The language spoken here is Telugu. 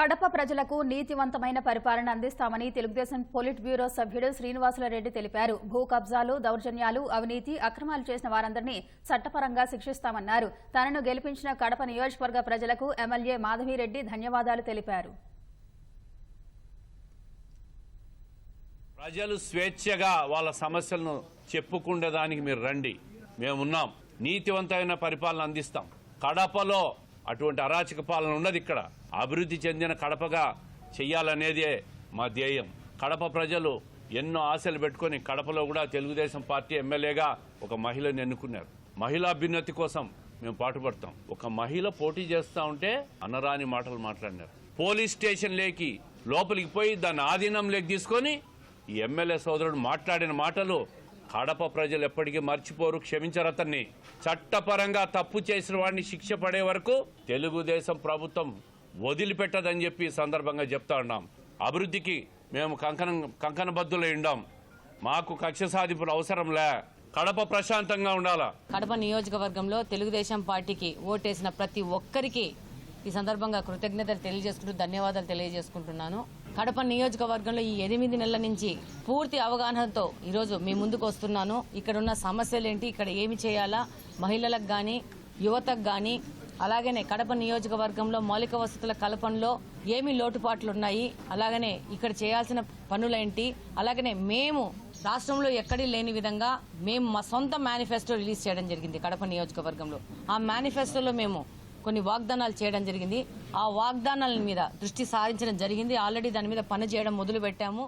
కడప ప్రజలకు నీతివంతమైన పరిపాలన అందిస్తామని తెలుగుదేశం పొలిట్ బ్యూరో సభ్యుడు శ్రీనివాసులరెడ్డి తెలిపారు. భూ కబ్జాలు దౌర్జన్యాలు అవినీతి అక్రమాలు చేసిన వారందరినీ చట్టపరంగా శిక్షిస్తామన్నారు. తనను గెలిపించిన కడప నియోజకవర్గ ప్రజలకు ఎమ్మెల్యే మాధవిరెడ్డి ధన్యవాదాలు తెలిపారు. ప్రజలు స్వేచ్ఛగా వాళ్ళ సమస్యలను చెప్పుకునేదానికి మీరు రండి. మేమున్నాం. నీతివంతమైన పరిపాలన అందిస్తాం. కడపలో అటువంటి అరాచక పాలన ఉన్నది ఇక్కడ. అభివృద్ధి చెందిన కడపగా చెయ్యాలనేదే మా ధ్యేయం. కడప ప్రజలు ఎన్నో ఆశలు పెట్టుకొని కడపలో కూడా తెలుగుదేశం పార్టీ ఎమ్మెల్యేగా ఒక మహిళను ఎన్నుకున్నారు. మహిళా అభ్యున్నతి కోసం మేము పాటుపడతాం. ఒక మహిళ పోటీ చేస్తా ఉంటే అనరాని మాటలు మాట్లాడినారు. పోలీస్ స్టేషన్ లేకి లోపలికి పోయి దాన్ని ఆధీనంలోకి తీసుకొని ఈ ఎమ్మెల్యే సోదరుడు మాట్లాడిన మాటలు కడప ప్రజలు ఎప్పటికీ మర్చిపోరు క్షమించరు అతన్ని. చట్టపరంగా తప్పు చేసిన వాడిని శిక్ష పడే వరకు తెలుగుదేశం ప్రభుత్వం వదిలిపెట్టదని చెప్పి సందర్భంగా చెప్తా ఉన్నాం. అభివృద్ధికి మేము కంకణం కంకణబద్దులై ఉండాం. మాకు కక్ష సాధింపులు అవసరంలే. కడప ప్రశాంతంగా ఉండాలా? కడప నియోజకవర్గంలో తెలుగుదేశం పార్టీకి ఓటేసిన ప్రతి ఒక్కరికి ఈ సందర్భంగా కృతజ్ఞతలు తెలియజేసుకుంటూ ధన్యవాదాలు తెలియజేసుకుంటున్నాను. కడప నియోజకవర్గంలో ఈ ఎనిమిది నెలల నుంచి పూర్తి అవగాహనతో ఈరోజు మీ ముందుకు వస్తున్నాను. ఇక్కడ ఉన్న సమస్యలు ఏంటి ఇక్కడ ఏమి చేయాలా మహిళలకు కానీ యువతకు కానీ అలాగనే కడప నియోజకవర్గంలో మౌలిక వసతుల కల్పనలో ఏమి లోటుపాట్లు ఉన్నాయి అలాగనే ఇక్కడ చేయాల్సిన పనులేంటి అలాగనే మేము రాష్ట్రంలో ఎక్కడి లేని విధంగా మేము మా సొంత మేనిఫెస్టో రిలీజ్ చేయడం జరిగింది కడప నియోజకవర్గంలో. ఆ మేనిఫెస్టోలో మేము కొన్ని వాగ్దానాలు చేయడం జరిగింది. ఆ వాగ్దానాల మీద దృష్టి సారించడం జరిగింది. ఆల్రెడీ దాని మీద పని చేయడం మొదలు పెట్టాము